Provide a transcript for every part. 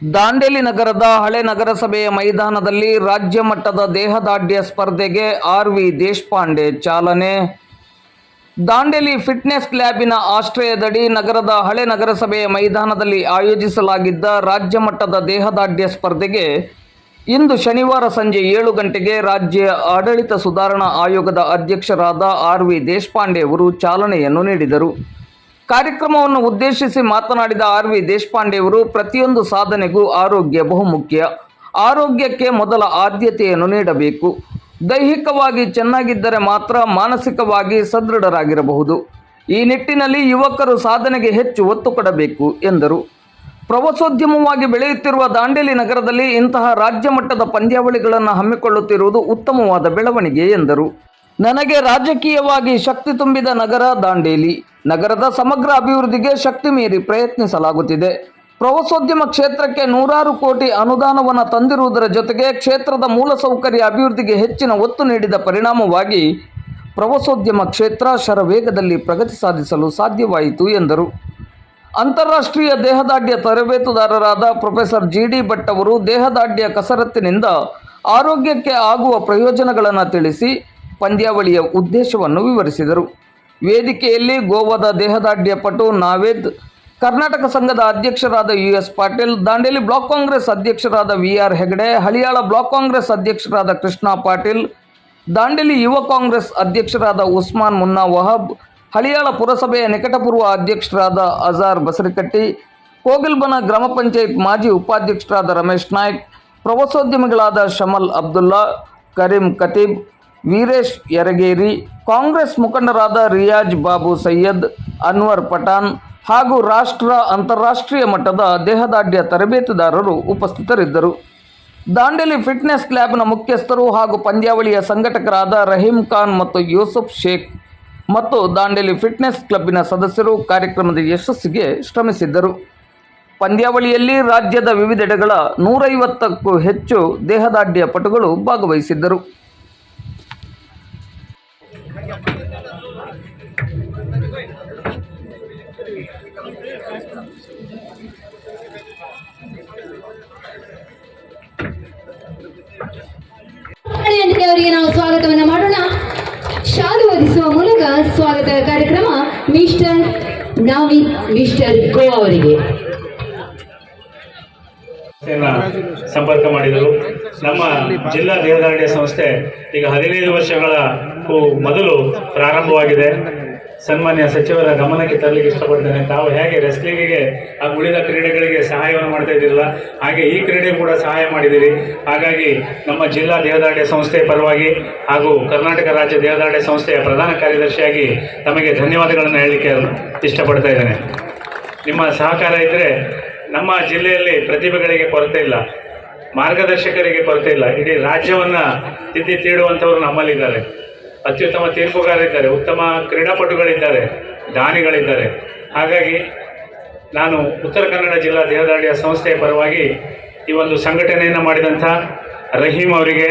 ದಾಂಡೇಲಿ ನಗರದ ಹಳೆ ನಗರಸಭೆಯ ಮೈದಾನದಲ್ಲಿ ರಾಜ್ಯ ಮಟ್ಟದ ದೇಹದಾಢ್ಯ ಸ್ಪರ್ಧೆಗೆ ಆರ್ ವಿ ದೇಶಪಾಂಡೆ ಚಾಲನೆ. ದಾಂಡೇಲಿ ಫಿಟ್ನೆಸ್ ಲ್ಯಾಬಿನ ಆಶ್ರಯದಡಿ ನಗರದ ಹಳೆ ನಗರಸಭೆಯ ಮೈದಾನದಲ್ಲಿ ಆಯೋಜಿಸಲಾಗಿದ್ದ ರಾಜ್ಯ ಮಟ್ಟದ ದೇಹದಾಢ್ಯ ಸ್ಪರ್ಧೆಗೆ ಇಂದು ಶನಿವಾರ ಸಂಜೆ ಏಳು ಗಂಟೆಗೆ ರಾಜ್ಯ ಆಡಳಿತ ಸುಧಾರಣಾ ಆಯೋಗದ ಅಧ್ಯಕ್ಷರಾದ ಆರ್ ವಿ ದೇಶಪಾಂಡೆ ಅವರು ಚಾಲನೆಯನ್ನು ನೀಡಿದರು. ಕಾರ್ಯಕ್ರಮವನ್ನು ಉದ್ದೇಶಿಸಿ ಮಾತನಾಡಿದ ಆರ್ ವಿ ದೇಶಪಾಂಡೆಯವರು, ಪ್ರತಿಯೊಂದು ಸಾಧನೆಗೂ ಆರೋಗ್ಯ ಬಹುಮುಖ್ಯ. ಆರೋಗ್ಯಕ್ಕೆ ಮೊದಲ ಆದ್ಯತೆಯನ್ನು ನೀಡಬೇಕು. ದೈಹಿಕವಾಗಿ ಚೆನ್ನಾಗಿದ್ದರೆ ಮಾತ್ರ ಮಾನಸಿಕವಾಗಿ ಸದೃಢರಾಗಿರಬಹುದು. ಈ ನಿಟ್ಟಿನಲ್ಲಿ ಯುವಕರು ಸಾಧನೆಗೆ ಹೆಚ್ಚು ಒತ್ತು ಕೊಡಬೇಕು, ಎಂದರು. ಪ್ರವಾಸೋದ್ಯಮವಾಗಿ ಬೆಳೆಯುತ್ತಿರುವ ದಾಂಡೇಲಿ ನಗರದಲ್ಲಿ ಇಂತಹ ರಾಜ್ಯ ಮಟ್ಟದ ಪಂದ್ಯಾವಳಿಗಳನ್ನು ಹಮ್ಮಿಕೊಳ್ಳುತ್ತಿರುವುದು ಉತ್ತಮವಾದ ಬೆಳವಣಿಗೆ, ಎಂದರು. ನನಗೆ ರಾಜಕೀಯವಾಗಿ ಶಕ್ತಿ ತುಂಬಿದ ನಗರ ದಾಂಡೇಲಿ. ನಗರದ ಸಮಗ್ರ ಅಭಿವೃದ್ಧಿಗೆ ಶಕ್ತಿ ಮೀರಿ ಪ್ರಯತ್ನಿಸಲಾಗುತ್ತಿದೆ. ಪ್ರವಾಸೋದ್ಯಮ ಕ್ಷೇತ್ರಕ್ಕೆ ನೂರಾರು ಕೋಟಿ ಅನುದಾನವನ್ನು ತಂದಿರುವುದರ ಜೊತೆಗೆ ಕ್ಷೇತ್ರದ ಮೂಲಸೌಕರ್ಯ ಅಭಿವೃದ್ಧಿಗೆ ಹೆಚ್ಚಿನ ಒತ್ತು ನೀಡಿದ ಪರಿಣಾಮವಾಗಿ ಪ್ರವಾಸೋದ್ಯಮ ಕ್ಷೇತ್ರ ಶರವೇಗದಲ್ಲಿ ಪ್ರಗತಿ ಸಾಧಿಸಲು ಸಾಧ್ಯವಾಯಿತು ಎಂದರು. ಅಂತಾರಾಷ್ಟ್ರೀಯ ದೇಹದಾಢ್ಯ ತರಬೇತುದಾರರಾದ ಪ್ರೊಫೆಸರ್ ಜಿ ಡಿ ಭಟ್ ಅವರು ದೇಹದಾಢ್ಯ ಕಸರತ್ತಿನಿಂದ ಆರೋಗ್ಯಕ್ಕೆ ಆಗುವ ಪ್ರಯೋಜನಗಳನ್ನು ತಿಳಿಸಿ ಪಂದ್ಯಾವಳಿಯ ಉದ್ದೇಶವನ್ನು ವಿವರಿಸಿದರು. ವೇದಿಕೆಯಲ್ಲಿ ಗೋವಾದ ದೇಹದಾಢ್ಯ ಪಟು ನಾವೇದ್, ಕರ್ನಾಟಕ ಸಂಘದ ಅಧ್ಯಕ್ಷರಾದ U S Patil, Dandeli block Congress ಅಧ್ಯಕ್ಷರಾದ V R Hegde, Haliyal block Congress ಅಧ್ಯಕ್ಷರಾದ ಕೃಷ್ಣ ಪಾಟೀಲ್, ದಾಂಡೇಲಿ ಯುವ ಕಾಂಗ್ರೆಸ್ ಅಧ್ಯಕ್ಷರಾದ ಉಸ್ಮಾನ್ ಮುನ್ನಾ ವಹಬ್, ಹಳಿಯಾಳ ಪುರಸಭೆಯ ನಿಕಟಪೂರ್ವ ಅಧ್ಯಕ್ಷರಾದ ಅಜಾರ್ ಬಸರಿಕಟ್ಟಿ, ಕೋಗಿಲ್ಬನ ಗ್ರಾಮ ಪಂಚಾಯತ್ ಮಾಜಿ ಉಪಾಧ್ಯಕ್ಷರಾದ ರಮೇಶ್ ನಾಯ್ಕ್, ಪ್ರವಾಸೋದ್ಯಮಿಗಳಾದ ಶಮಲ್ ಅಬ್ದುಲ್ಲಾ, ಕರೀಂ ಖತೀಬ್ ವೀರೇಶ್ ಯರಗೇರಿ, ಕಾಂಗ್ರೆಸ್ ಮುಖಂಡರಾದ ರಿಯಾಜ್ ಬಾಬು ಸೈಯದ್, ಅನ್ವರ್ ಪಠಾನ್ ಹಾಗೂ ರಾಷ್ಟ್ರ ಅಂತಾರಾಷ್ಟ್ರೀಯ ಮಟ್ಟದ ದೇಹದಾಢ್ಯ ತರಬೇತುದಾರರು ಉಪಸ್ಥಿತರಿದ್ದರು. ದಾಂಡೇಲಿ ಫಿಟ್ನೆಸ್ ಕ್ಲಾಬ್ನ ಮುಖ್ಯಸ್ಥರು ಹಾಗೂ ಪಂದ್ಯಾವಳಿಯ ಸಂಘಟಕರಾದ ರಹೀಂ ಖಾನ್ ಮತ್ತು ಯೂಸುಫ್ ಶೇಖ್ ಮತ್ತು ದಾಂಡೇಲಿ ಫಿಟ್ನೆಸ್ ಕ್ಲಬ್ಬಿನ ಸದಸ್ಯರು ಕಾರ್ಯಕ್ರಮದ ಯಶಸ್ಸಿಗೆ ಶ್ರಮಿಸಿದ್ದರು. ಪಂದ್ಯಾವಳಿಯಲ್ಲಿ ರಾಜ್ಯದ ವಿವಿಧೆಡೆಗಳ ನೂರೈವತ್ತಕ್ಕೂ ಹೆಚ್ಚು ದೇಹದಾಢ್ಯ ಪಟುಗಳು ಭಾಗವಹಿಸಿದ್ದರು. ಅವರಿಗೆ ನಾವು ಸ್ವಾಗತವನ್ನು ಮಾಡೋಣ. ಶಾಲು ಒದಿಸುವ ಮೂಲಕ ಸ್ವಾಗತ ಕಾರ್ಯಕ್ರಮ ಮಿಸ್ಟರ್ ನಾವಿನ್ ಮಿಸ್ಟರ್ ಗೋ ಅವರಿಗೆ. ಸಂಪರ್ಕ ಮಾಡಿದರು. ನಮ್ಮ ಜಿಲ್ಲಾ ದೇಹದಾಡ್ಯ ಸಂಸ್ಥೆ ಈಗ ಹದಿನೈದು ವರ್ಷಗಳ ಮೊದಲು ಪ್ರಾರಂಭವಾಗಿದೆ. ಸನ್ಮಾನ್ಯ ಸಚಿವರ ಗಮನಕ್ಕೆ ತರಲಿಕ್ಕೆ ಇಷ್ಟಪಡ್ತೇನೆ. ತಾವು ಹೇಗೆ ರೆಸ್ಲಿಂಗಿಗೆ ಆ ಉಳಿದ ಕ್ರೀಡೆಗಳಿಗೆ ಸಹಾಯವನ್ನು ಮಾಡ್ತಾ ಇದ್ದಿರಲ್ಲ, ಹಾಗೆ ಈ ಕ್ರೀಡೆ ಕೂಡ ಸಹಾಯ ಮಾಡಿದ್ದೀರಿ. ಹಾಗಾಗಿ ನಮ್ಮ ಜಿಲ್ಲಾ ದೇಹದಾಡ್ಯ ಸಂಸ್ಥೆಯ ಪರವಾಗಿ ಹಾಗೂ ಕರ್ನಾಟಕ ರಾಜ್ಯ ದೇಹದಾಡ್ಯ ಸಂಸ್ಥೆಯ ಪ್ರಧಾನ ಕಾರ್ಯದರ್ಶಿಯಾಗಿ ತಮಗೆ ಧನ್ಯವಾದಗಳನ್ನು ಹೇಳಲಿಕ್ಕೆ ಇಷ್ಟಪಡ್ತಾ ಇದ್ದೇನೆ. ನಿಮ್ಮ ಸಹಕಾರ ಇದ್ದರೆ ನಮ್ಮ ಜಿಲ್ಲೆಯಲ್ಲಿ ಪ್ರತಿಭೆಗಳಿಗೆ ಕೊರತೆ ಇಲ್ಲ. ಮಾರ್ಗದರ್ಶಕರಿಗೆ ಕೊರತೆ ಇಲ್ಲ. ಇಡೀ ರಾಜ್ಯವನ್ನು ತಿದ್ದಿ ತೀಡುವಂಥವರು ನಮ್ಮಲ್ಲಿದ್ದಾರೆ. ಅತ್ಯುತ್ತಮ ತೀರ್ಪುಗಾರರಿದ್ದಾರೆ ಉತ್ತಮ ಕ್ರೀಡಾಪಟುಗಳಿದ್ದಾರೆ, ದಾನಿಗಳಿದ್ದಾರೆ. ಹಾಗಾಗಿ ನಾನು ಉತ್ತರ ಕನ್ನಡ ಜಿಲ್ಲಾ ದೇಹದಾಳಿಯ ಸಂಸ್ಥೆಯ ಪರವಾಗಿ ಈ ಒಂದು ಸಂಘಟನೆಯನ್ನು ಮಾಡಿದಂಥ ರಹೀಂ ಅವರಿಗೆ,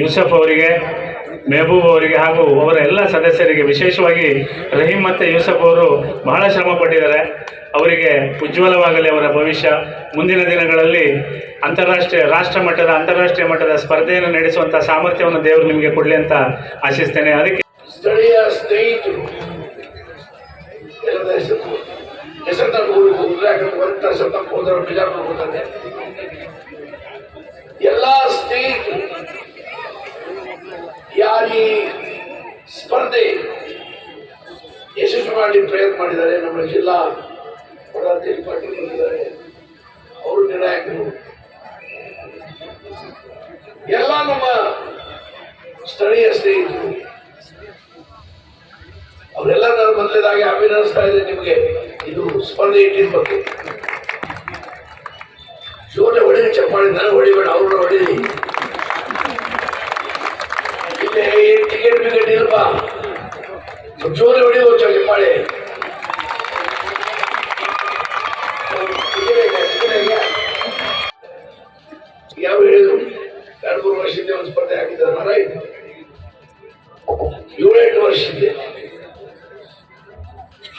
ಯೂಸಫ್ ಅವರಿಗೆ ಮೆಹಬೂಬ್ ಅವರಿಗೆ ಹಾಗೂ ಅವರ ಎಲ್ಲ ಸದಸ್ಯರಿಗೆ ವಿಶೇಷವಾಗಿ ರಹೀಂ ಮತ್ತು ಯೂಸಫ್ ಅವರು ಬಹಳ ಶ್ರಮ ಪಟ್ಟಿದ್ದಾರೆ. ಅವರಿಗೆ ಉಜ್ವಲವಾಗಲಿ ಅವರ ಭವಿಷ್ಯ. ಮುಂದಿನ ದಿನಗಳಲ್ಲಿ ಅಂತಾರಾಷ್ಟ್ರೀಯ ರಾಷ್ಟ್ರ ಮಟ್ಟದ, ಅಂತಾರಾಷ್ಟ್ರೀಯ ಮಟ್ಟದ ಸ್ಪರ್ಧೆಯನ್ನು ನಡೆಸುವಂಥ ಸಾಮರ್ಥ್ಯವನ್ನು ದೇವರು ನಿಮಗೆ ಕೊಡಲಿ ಅಂತ ಆಶಿಸ್ತೇನೆ. ಅದಕ್ಕೆ ಸ್ಥಳೀಯ ಸ್ನೇಹಿತರು, ಎಲ್ಲ ಹೆಸರು ಯಾರು ಸ್ಪರ್ಧೆ ಯಶಸ್ವಿ ಮಾಡಿ ಪ್ರಯತ್ನ ಮಾಡಿದ್ದಾರೆ ನಮ್ಮ ಜಿಲ್ಲಾ ಪದಾಧಿಕಾರಿ ಪಾಟೀಲ್ ಅವರು ನಿರ್ಣಾಯಕರು. ಎಲ್ಲ ನಮ್ಮ ಸ್ಥಳೀಯ ಸ್ನೇಹಿತರು ಅವರೆಲ್ಲ ನಾನು ಮೊದಲೇದಾಗಿ ಅಭಿನಂದಿಸ್ತಾ ಇದ್ದೇನೆ ನಿಮಗೆ. ಇದು ಸ್ಪರ್ಧೆ ಇಟ್ಟಿದ ಬಗ್ಗೆ. ಜೋರ ಹೊಡೆದು ಚಪ್ಪಾಳಿ ನನಗೆ ಹೊಡಿಬೇಡ, ಅವ್ರನ್ನ ಟಿಕೆಟ್ ಬಿಕೆಟ್ ಇಲ್ವಾ ಜೋರಿ ಹೊಡೆಯುವ ಚಳಿ ಮಳೆ ಯಾವ ಹೇಳಿದ್ರು ಎರಡು ಮೂರು ವರ್ಷ ವರ್ಷದಿಂದ ಒಂದು ಸ್ಪರ್ಧೆ ಹಾಕಿದ್ದಾರೆ ರೈಟ್ ವರ್ಷ ವರ್ಷದಿಂದ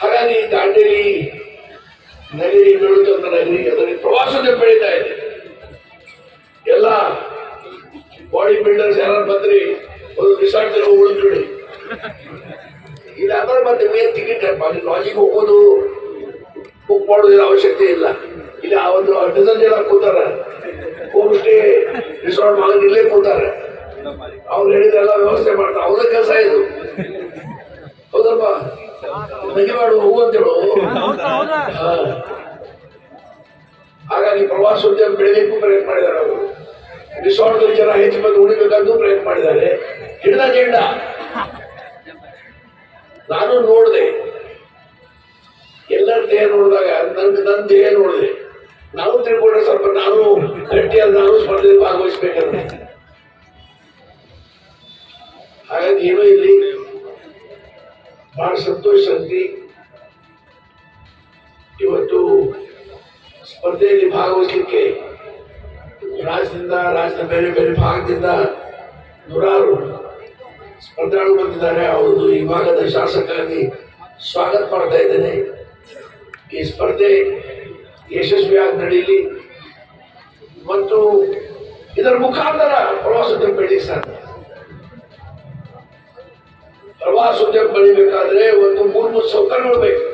ಹಾಗಾಗಿ ದಾಂಡೇಲಿ ನಗರಿ ಬೆಳತಂತ ನಗರಿ ಅದರಲ್ಲಿ ಪ್ರವಾಸೋದ್ಯಮ ಬೆಳೀತಾ ಇದೆ ಎಲ್ಲ ಬಾಡಿ ಬಿಲ್ಡರ್ಸ್ ಯಾರು ಬಂದ್ರಿ ಒಂದು ರಿಸಾರ್ಟ್ ಉಳಿದ್ಬಿಡಿ ಇಲ್ಲ ಅಂದ್ರೆ ಮತ್ತೆ ಮೇನ್ ಟಿಕೆಟ್ ಅಲ್ಲಿ ಲಾಜಿಗೆ ಹೋಗೋದು ಬುಕ್ ಮಾಡೋದಿಲ್ಲ ಅವಶ್ಯಕತೆ ಇಲ್ಲ. ಇಲ್ಲ ಆ ಒಂದು ಡಜನ್ ಜನ ಕೂತಾರ. ಸ್ಟೇ ರಿಸಾರ್ಟ್ ಮಾಡಿ ಇಲ್ಲೇ ಕೂತಾರೆ. ಅವ್ರು ಹೇಳಿದೆಲ್ಲ ವ್ಯವಸ್ಥೆ ಮಾಡ್ತಾರೆ. ಅವ್ರ ಕೆಲಸ ಇದು. ಹೌದಪ್ಪ ನಗೆ ಮಾಡು ಹೋಗುವಂತೇಳು. ಹಾಗಾಗಿ ಪ್ರವಾಸೋದ್ಯಮ ಬೆಳೆಯಲಿಕ್ಕೂ ಪ್ರಯತ್ನ ಮಾಡಿದ್ದಾರೆ ಅವರು. ರಿಸಾರ್ಟ್ ಜನ ಹೆಚ್ಚು ಬಂದು ಉಳಿಬೇಕಂತೂ ಪ್ರಯತ್ನ ಮಾಡಿದ್ದಾರೆ. ಹಿಡಿದ ಜೆಂಡ ನಾನು ನೋಡಿದೆ. ಎಲ್ಲರ ದೇಹ ನೋಡಿದಾಗ ನನ್ಗೆ ನನ್ನ ದೇಹ ನೋಡಿದೆ. ನಾನು ತಿಳ್ಕೊಂಡ್ರೆ ಸ್ವಲ್ಪ ನಾನು ಗಟ್ಟಿಯಲ್ಲಿ ನಾನು ಸ್ಪರ್ಧೆಯಲ್ಲಿ ಭಾಗವಹಿಸ್ಬೇಕಂತ. ಹಾಗಾಗಿ ಏನೋ ಇಲ್ಲಿ ಬಹಳ ಸಂತೋಷ ಸಂತಿ. ಇವತ್ತು ಸ್ಪರ್ಧೆಯಲ್ಲಿ ಭಾಗವಹಿಸಲಿಕ್ಕೆ ರಾಜ್ಯದಿಂದ, ರಾಜ್ಯದ ಬೇರೆ ಬೇರೆ ಭಾಗದಿಂದ ನೂರಾರು ಸ್ಪರ್ಧಾಳು ಬಂದಿದ್ದಾರೆ ಅವರು ಈ ಭಾಗದ ಶಾಸಕರಾಗಿ ಸ್ವಾಗತ ಮಾಡ್ತಾ ಇದ್ದೇನೆ. ಈ ಸ್ಪರ್ಧೆ ಯಶಸ್ವಿಯಾಗಿ ನಡೀಲಿ ಮತ್ತು ಇದರ ಮುಖಾಂತರ ಪ್ರವಾಸೋದ್ಯಮ ಬೆಳೀಲಿ ಸಾಧ್ಯ. ಪ್ರವಾಸೋದ್ಯಮ ಬೆಳಿಬೇಕಾದ್ರೆ ಒಂದು ಮೂರು ಮೂರು ಸೌಕರ್ಯಗಳು ಬೇಕು.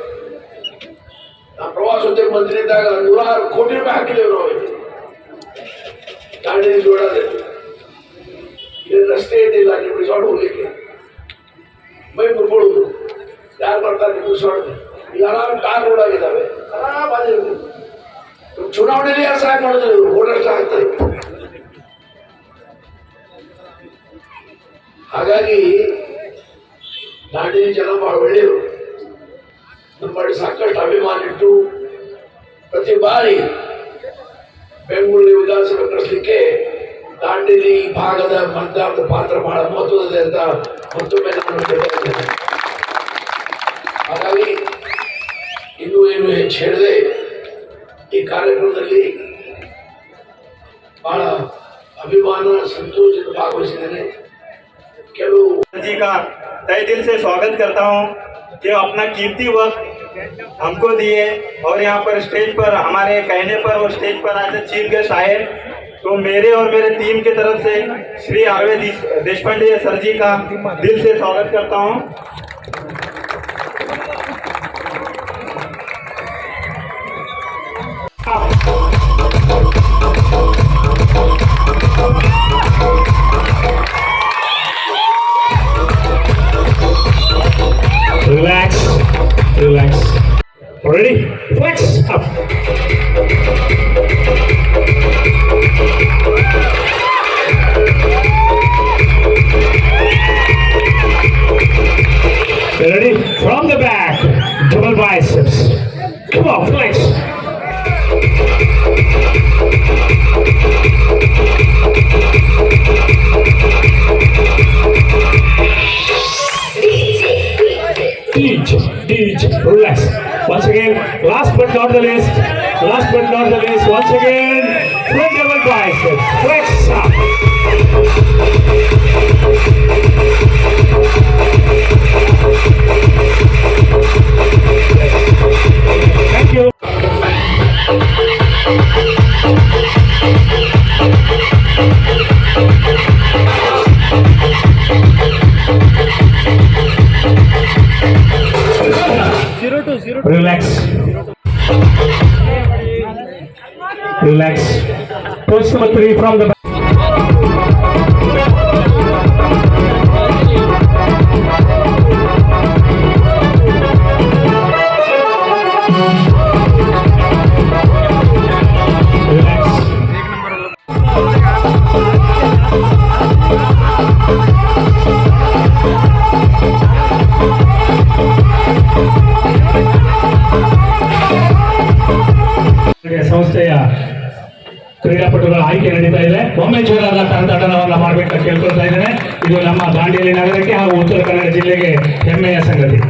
ನಾವು ಪ್ರವಾಸೋದ್ಯಮ ಮಂತ್ರಿ ಇದ್ದಾಗ ನೂರಾರು ಕೋಟಿ ರೂಪಾಯಿ ಹಾಕಿದ್ದೇವೆ ನಾವು. ದಾಂಡೇಲಿ ಜೋಡದೆ ಇಲ್ಲಿ ರಸ್ತೆ ಇದ್ದಿಲ್ಲ ನೀವು ರಿಸಾರ್ಟ್ ಹೋಗ್ಲಿಕ್ಕೆ. ಮೈ ಮುರ್ಕೊಳ್ಳೋದು ಯಾರು ಬರ್ತಾರೆ ನಿಮ್ಮ ರಿಸಾರ್ಟ್ ಈಗ ಆರಾಮ್ ಕಾರ್ ರೋಡ್ ಆಗಿದ್ದಾವೆ. ಆರಾಮಾಗಿ ಚುನಾವಣೆಯಲ್ಲಿ ಯಾರು ಸಹಾಯ ಮಾಡಿದ್ರು? ಇವರು ಓಡಾಡ್ತಾ ಆಗ್ತದೆ ಹಾಗಾಗಿ ದಾಂಡೇಲಿ ಜನ ಬಹಳ ಒಳ್ಳೆಯವರು. ನಮ್ಮ ಸಾಕಷ್ಟು ಅಭಿಮಾನ ಇಟ್ಟು ಪ್ರತಿ ಬಾರಿ ಬೆಂಗಳೂರು ವಿಧಾನಸಭೆ ಕಳಿಸ್ಲಿಕ್ಕೆ ದಾಂಡೇಲಿ ಈ ಭಾಗದ ಮತದಾರರ ಪಾತ್ರ ಬಹಳ ಮಹತ್ವದಿದೆ ಅಂತ ಮತ್ತೊಮ್ಮೆ ನಾನು ಹೇಳ್ತಾ ಇದ್ದೇನೆ ಹಾಗಾಗಿ ಇನ್ನೂ ಏನು ಹೆಚ್ಚು ಹೇಳಿದೆ ಈ ಕಾರ್ಯಕ್ರಮದಲ್ಲಿ ಬಹಳ ಅಭಿಮಾನ ಸಂತೋಷದಿಂದ ಭಾಗವಹಿಸಿದ್ದೇನೆ ಕೆಲವು जी का तय दिल से स्वागत करता हूँ कि अपना कीमती वक्त हमको दिए और यहाँ पर स्टेज पर हमारे कहने पर वो स्टेज पर आए थे चीफ गेस्ट आए तो मेरे और मेरे टीम की तरफ़ से Shri R V Deshpande sir ji का दिल से स्वागत करता हूँ। Relax. Ready? Flex up. Ready? From the back, double biceps. Come on, flex. Last but not the least, last but not the least, once again, double biceps. Flex Relax. Relax. Push number three from the ಸಂಸ್ಥೆಯ ಕ್ರೀಡಾಪಟುಗಳ ಆಯ್ಕೆ ನಡೀತಾ ಇದೆ ಒಮ್ಮೆ ಜೋರಾದ ಮಾಡಬೇಕು ಮಾಡಬೇಕಂತ ಕೇಳ್ಕೊಳ್ತಾ ಇದ್ದೇನೆ ಇದು ನಮ್ಮ ದಾಂಡೇಲಿ ನಗರಕ್ಕೆ ಹಾಗೂ ಉತ್ತರ ಕನ್ನಡ ಜಿಲ್ಲೆಗೆ ಹೆಮ್ಮೆಯ ಸಂಗತಿ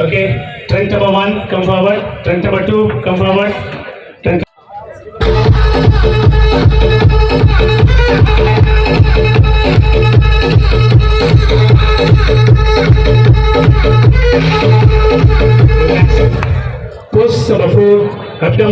okay trend number one, come forward. Trend number two. Ko sɔrɔ ko